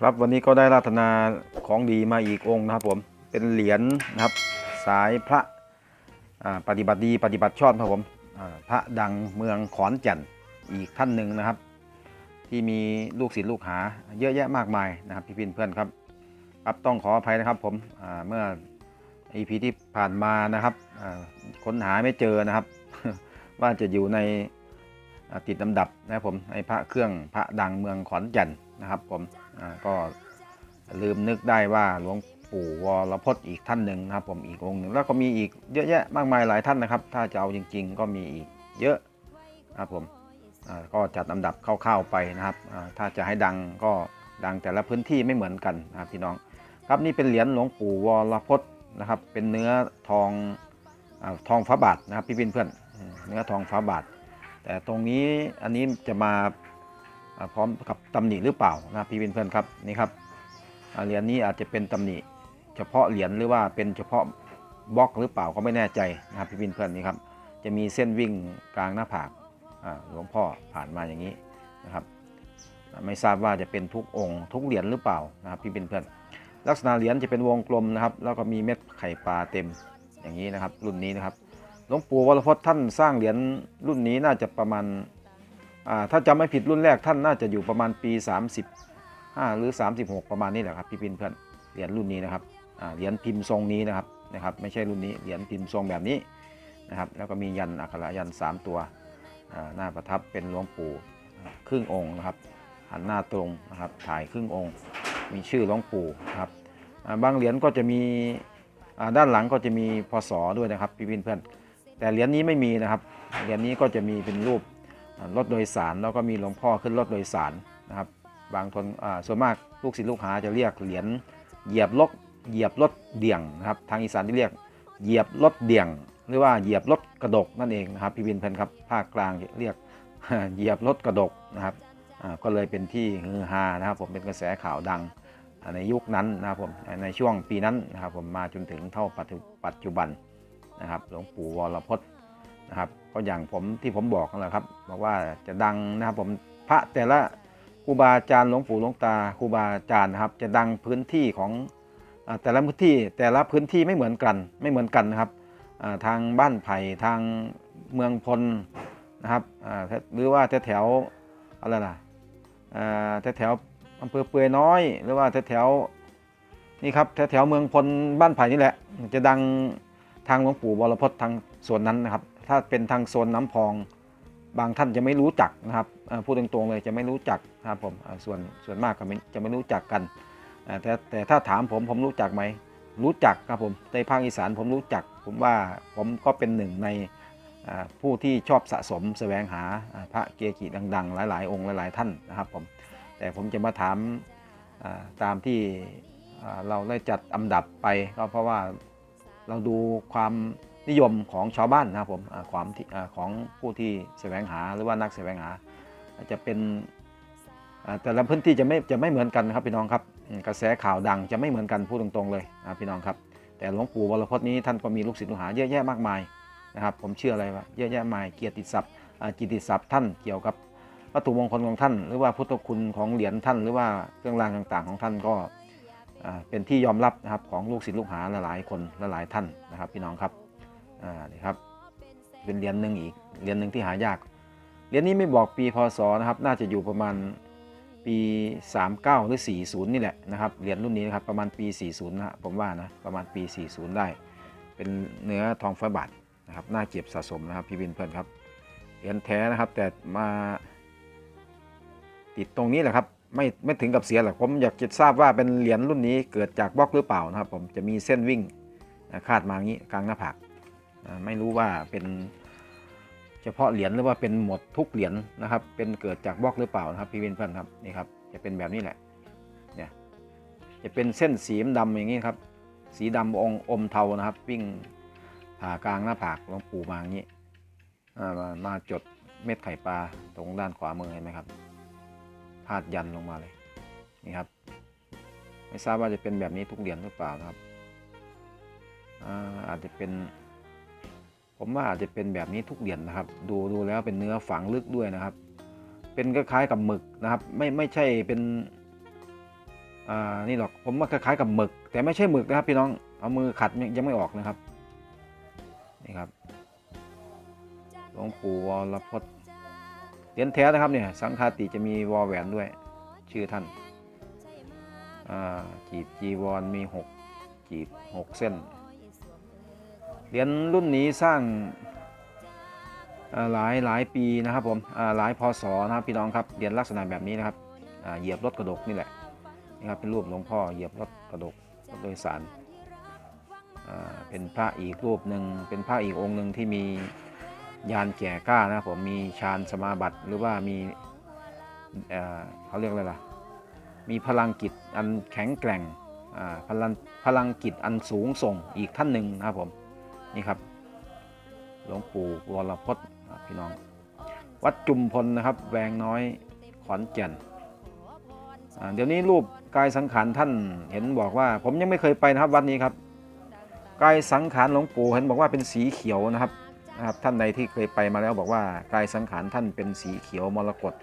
ครับวันนี้ก็ได้ราธนาของดีมาอีกองค์นะครับผมเป็นเหรียญนะครับสายพระปฏิบัติดีปฏิบัติชอบครับผมพระดังเมืองขอนแก่นอีกท่านหนึ่งนะครับ ที่มีลูกศิษย์ลูกหาเยอะแยะมากมายนะครับพี่พินเพื่อนครับครับต้องขออภัยนะครับผมเมื่อ EP ที่ผ่านมานะครับค้นหาไม่เจอนะครับ ว่าจะอยู่ในติดลำดับนะครับผมในพระเครื่องพระดังเมืองขอนแก่นนะครับผม ก็ลืมนึกได้ว่าหลวงปู่วรพจน์อีกท่านหนึ่งนะครับ ผมอีกองค์หนึ่งแล้วก็มีอีกเยอะแยะมากมายหลายท่านนะครับ ถ้าจะเอาจริง ๆ ก็มีอีกเยอะนะครับผมก็จัดลำดับคร่าวๆไปนะครับถ้าจะให้ดังก็ดังแต่ละพื้นที่ไม่เหมือนกันนะครับพี่น้องครับนี่เป็นเหรียญหลวงปู่วรพจน์นะครับ เป็นเนื้อทองอทองฟ้าบาทนะครับพี่พินเพื่อนเนื้อทองฟ้าบาท แต่ตรงนี้อันนี้จะมา พร้อมกับตำหนิหรือเปล่านะพี่เพื่อนครับนี่ครับเหรียญนี้อาจจะเป็นตำหนิ เฉพาะเหรียญหรือว่าเป็นเฉพาะบล็อกหรือเปล่าก็ไม่แน่ใจนะครับพี่เพื่อนนี่ครับจะมีเส้นวิ่งกลางหน้าผากหลวงพ่อผ่านมาอย่างนี้นะครับ ไม่ทราบว่าจะเป็นทุกองค์ทุกเหรียญหรือเปล่านะครับพี่เพื่อนลักษณะเหรียญจะเป็นวงกลมนะครับ แล้วก็มีเม็ดไข่ปลาเต็มอย่างนี้นะครับ รุ่นนี้นะครับหลวงปู่วรพจน์ท่านสร้างเหรียญรุ่นนี้น่าจะประมาณ ถ้าจำไม่ผิดรุ่นแรกท่านน่าจะอยู่ประมาณปี 35 หรือ 36 ประมาณนี้แหละครับพี่พินเพื่อนเหรียญรุ่นนี้นะครับเหรียญพิมพ์ทรงนี้นะครับนะครับ ไม่ใช่รุ่นนี้เหรียญพิมพ์ทรงแบบนี้นะครับ แล้วก็มียันอักขระยัน 3 ตัวหน้าประทับเป็นหลวงปู่ครึ่งองค์นะครับหันหน้าตรงนะครับถ่ายครึ่งองค์ มีชื่อหลวงปู่นะครับบางเหรียญก็จะมีด้านหลังก็จะมีพศด้วยนะครับพี่พินเพื่อนแต่เหรียญนี้ไม่มีนะครับเหรียญนี้ก็จะมีเป็นรูป รถโดยสารแล้วก็มีหลวงพ่อขึ้นรถโดยสารนะครับ บางคนส่วนมากลูกศิษย์ลูกหาจะเรียกเหรียญเหยียบรถเหยียบรถเดี่ยงนะครับ ทางอีสานที่เรียกเหยียบรถเดี่ยง หรือว่าเหยียบรถกระดกนั่นเองนะครับพี่พินเพนครับภาคกลางเรียกเหยียบรถกระดกนะครับก็เลยเป็นที่ฮือฮานะครับผมเป็นกระแสข่าวดังในยุคนั้นนะครับผมในช่วงปีนั้นนะครับผมมาจนถึงเท่าปัจจุปัจจุบันนะครับหลวงปู่วรพจน์ นะครับก็อย่างผมที่ผมบอกนั่นแหละครับบอกว่าจะดังนะครับผมพระแต่ละครูบาอาจารย์หลวงปู่หลวงตาครูบาอาจารย์นะครับ จะดังพื้นที่ของแต่ละพื้นที่แต่ละพื้นที่ไม่เหมือนกันไม่เหมือนกันนะครับทางบ้านไผ่ทางเมืองพลนะครับหรือว่าแถวอะไรล่ะแถวแถวอำเภอเปือยน้อย หรือว่าแถวแถวนี่ครับแถวแถวเมืองพลบ้านไผ่นี่แหละ จะดังทางหลวงปู่วรพจน์ทางโซนนั้นนะครับ ถ้าเป็นทางโซนน้ำพอง บางท่านจะไม่รู้จักนะครับพูดตรงๆเลยจะไม่รู้จักนะครับผมส่วนส่วนมากก็ไม่จะไม่รู้จักกันแต่แต่ถ้าถามผมผมรู้จักไหมรู้จักครับผมในภาคอีสานผมรู้จัก ผมว่าผมก็เป็นหนึ่งในผู้ที่ชอบสะสมแสวงหาพระเกจิดัง ๆ หลาย ๆ องค์หลาย ๆ ท่านนะครับผมแต่ผมจะมาถามตามที่เราได้จัดอันดับไปก็เพราะว่าเราดูความ นิยมของชาวบ้านนะครับผมความของผู้ที่แสวงหาหรือว่านักแสวงหา จะเป็นแต่ละพื้นที่จะไม่จะไม่เหมือนกันนะครับพี่น้องครับกระแสข่าวดังจะไม่เหมือนกันพูดตรงๆเลยนะพี่น้องครับแต่หลวงปู่วรพจน์นี้ท่านก็มีลูกศิษย์ลูกหาเยอะแยะมากมายนะครับผมเชื่ออะไรว่าเยอะแยะมากเกียรติศัพท์อ่ากิตติศัพท์ท่านเกี่ยวกับวัตถุมงคลของท่าน หรือว่าพุทธคุณของเหรียญท่าน หรือว่าเครื่องรางต่างๆ ของท่านก็เป็นที่ยอมรับนะครับของลูกศิษย์ลูกหาหลายๆคนหลายๆท่านนะครับพี่น้องครับ อ่านี่ครับ เป็นเหรียญหนึ่งอีก เหรียญหนึ่งที่หายาก เหรียญนี้ไม่บอกปีพศนะครับ น่าจะอยู่ประมาณปี 39 หรือ 40 นี่แหละนะครับ เหรียญรุ่นนี้นะครับประมาณปี 40 นะผมว่านะ ประมาณปี 40 ได้ เป็นเนื้อทองฟ้าบาทนะครับ น่าเก็บสะสมนะครับพี่วินเพื่อนครับ เหรียญแท้นะครับ แต่มาติดตรงนี้แหละครับไม่ไม่ถึงกับเสียหรอกผมอยากจะทราบว่าเป็นเหรียญรุ่นนี้เกิดจากบล็อกหรือเปล่านะครับ ผมจะมีเส้นวิ่งคาดมาอย่างนี้กลางหน้าผาก ไม่รู้ว่าเป็นเฉพาะเหรียญหรือว่าเป็นหมดทุกเหรียญนะครับ เป็นเกิดจากบล็อกหรือเปล่านะครับพี่วินเพื่อนครับนี่ครับจะเป็นแบบนี้แหละเนี่ยจะเป็นเส้นสีดำอย่างนี้ครับ สีดำองอมเทานะครับวิ่งผ่ากลางหน้าผากหลวงปู่มาอย่างนี้มามาจดเม็ดไข่ปลาตรงด้านขวามือเห็นไหมครับพาดยันลงมาเลยนี่ครับ ไม่ทราบว่าจะเป็นแบบนี้ทุกเหรียญหรือเปล่านะครับอาอาจจะเป็น ผมว่าอาจจะเป็นแบบนี้ทุกเหรียญนะครับ ดูดูแล้วเป็นเนื้อฝังลึกด้วยนะครับ เป็นคล้ายๆกับหมึกนะครับ ไม่ไม่ใช่เป็นอ่านี่หรอกผมว่าคล้ายๆกับหมึก แต่ไม่ใช่หมึกนะครับ พี่น้องเอามือขัดยังไม่ออกนะครับนี่ครับหลวงปู่วรพจน์เหรียญแท้นะครับเนี่ยสังฆาติจะมีวอแหวนด้วย ชื่อท่านอ่าจีบจีวรมีหกจีบหกเส้น เหรียญรุ่นนี้สร้างหลายหลายปีนะครับผมหลายพศนะครับพี่น้องครับเหรียญลักษณะแบบนี้นะครับเหยียบรถกระดกนี่แหละนี่ครับเป็นรูปหลวงพ่อเหยียบรถกระดกรถโดยสารเป็นพระอีกรูปหนึ่งเป็นพระอีกองค์หนึ่งที่มียานแก่กล้านะครับผมมีฌานสมาบัติหรือว่ามีเเขาเรียกอะไรล่ะมีพลังจิตอันแข็งแกร่งพลังพลังจิตอันสูงส่งอีกท่านหนึ่งนะครับผม นี่ครับหลวงปู่วรพจน์พี่น้อง วัดจุมพลนะครับ แวงน้อยขอนแก่นเดี๋ยวนี้รูปกายสังขารท่านเห็นบอกว่า ผมยังไม่เคยไปนะครับวัดนี้ครับกายสังขารหลวงปู่เห็นบอกว่าเป็นสีเขียวนะครับนะครับท่านใดที่เคยไปมาแล้วบอกว่ากายสังขารท่านเป็นสีเขียวมรกต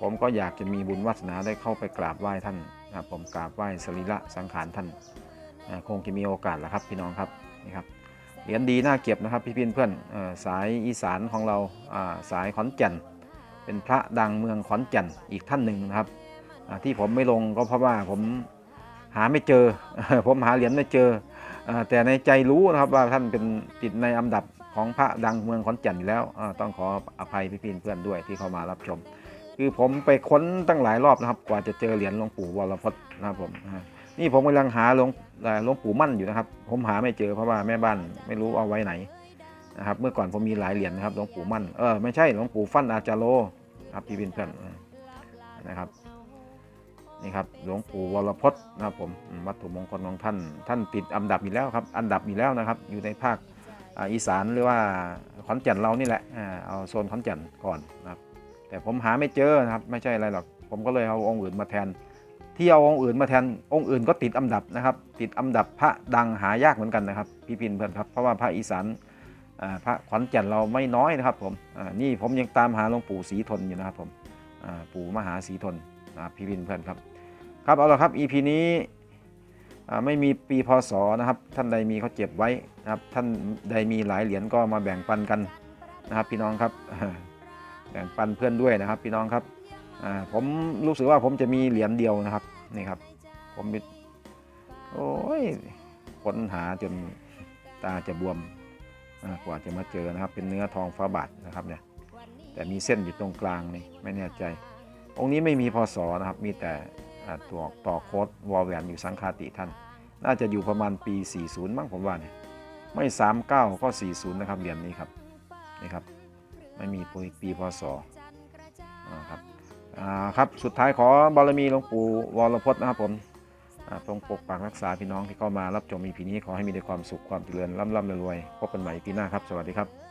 ผมก็อยากจะมีบุญวาสนาได้เข้าไปกราบไหว้ท่านนะครับผมกราบไหว้สรีระสังขารท่านคงจะมีโอกาสแหละครับพี่น้องครับนี่ครับ เหรียญดีน่าเก็บนะครับพี่ๆเพื่อนเอ่อสายอีสานของเราสายขอนแก่น เป็นพระดังเมืองขอนแก่นอีกท่านหนึ่งนะครับที่ผมไม่ลงก็เพราะว่าผมหาไม่เจอ ผมหาเหรียญไม่เจอ แต่ในใจรู้นะครับว่าท่านเป็นติดในอันดับของพระดังเมืองขอนแก่นอยู่แล้วต้องขออภัยพี่ๆเพื่อนด้วยที่เข้ามารับชม คือผมไปค้นตั้งหลายรอบนะครับ กว่าจะเจอเหรียญหลวงปู่วรพจน์นะครับผมนี่ผมกำลังหาหลวง หลวงปู่มั่นอยู่นะครับ ผมหาไม่เจอเพราะว่าแม่บ้านไม่รู้เอาไว้ไหนนะครับ เมื่อก่อนผมมีหลายเหรียญนะครับหลวงปู่มั่นเออไม่ใช่หลวงปู่ฟั่นอาจารโลครับพี่เพื่อนๆนะครับนี่ครับหลวงปู่วรพจน์นะครับผมวัตถุมงคลของท่าน ท่านติดอันดับอยู่แล้วครับ อันดับอยู่แล้วนะครับ อยู่ในภาคอีสานหรือว่าขอนแก่นเรานี่แหละเอาโซนขอนแก่นก่อนนะครับ แต่ผมหาไม่เจอนะครับ ไม่ใช่อะไรหรอก ผมก็เลยเอาองค์อื่นมาแทน ที่เอาองค์อื่นมาแทนองค์อื่นก็ติดอันดับนะครับ ติดอันดับพระดังหายากเหมือนกันนะครับ พี่พินเพื่อนครับเพราะว่าพระอีสานพระขอนแก่นเราไม่น้อยนะครับผมนี่ผมยังตามหาหลวงปู่ศรีทนอยู่นะครับผมปู่มหาศรีทนนะพี่พินเพื่อนครับ ครับเอาละครับ EP นี้ไม่มีปีพศนะครับ ท่านใดมีเขาเจ็บไว้นะครับ ท่านใดมีหลายเหรียญก็มาแบ่งปันกันนะครับ พี่น้องครับแบ่งปันเพื่อนด้วยนะครับ พี่น้องครับ อ่าผมรู้สึกว่าผมจะมีเหรียญเดียวนะครับนี่ครับ ผมโอ้ยค้นหาจนตาจะบวมกว่าจะมาเจอนะครับ เป็นเนื้อทองฟ้าบาทนะครับเนี่ยแต่มีเส้นอยู่ตรงกลางนี่ไม่แน่ใจ องค์นี้ไม่มีพศนะครับ มีแต่ตัวต่อโค้ดวอลแหวนอยู่สังคาติท่าน น่าจะอยู่ประมาณปี 40 มั้งผมว่าเนี่ยไม่ 39 ก็ 40 นะครับเหรียญนี้ครับนี่ครับ ไม่มีปีพศอ่าครับ อ่าครับสุดท้ายขอบารมีหลวงปู่วรพจน์นะครับผมตรงปกปักรักษาพี่น้องที่เข้ามารับชมมีพีนี้ขอให้มีแต่ความสุขความเจริญร่ำร่ำรวยพบกันใหม่ปีหน้าครับ สวัสดีครับ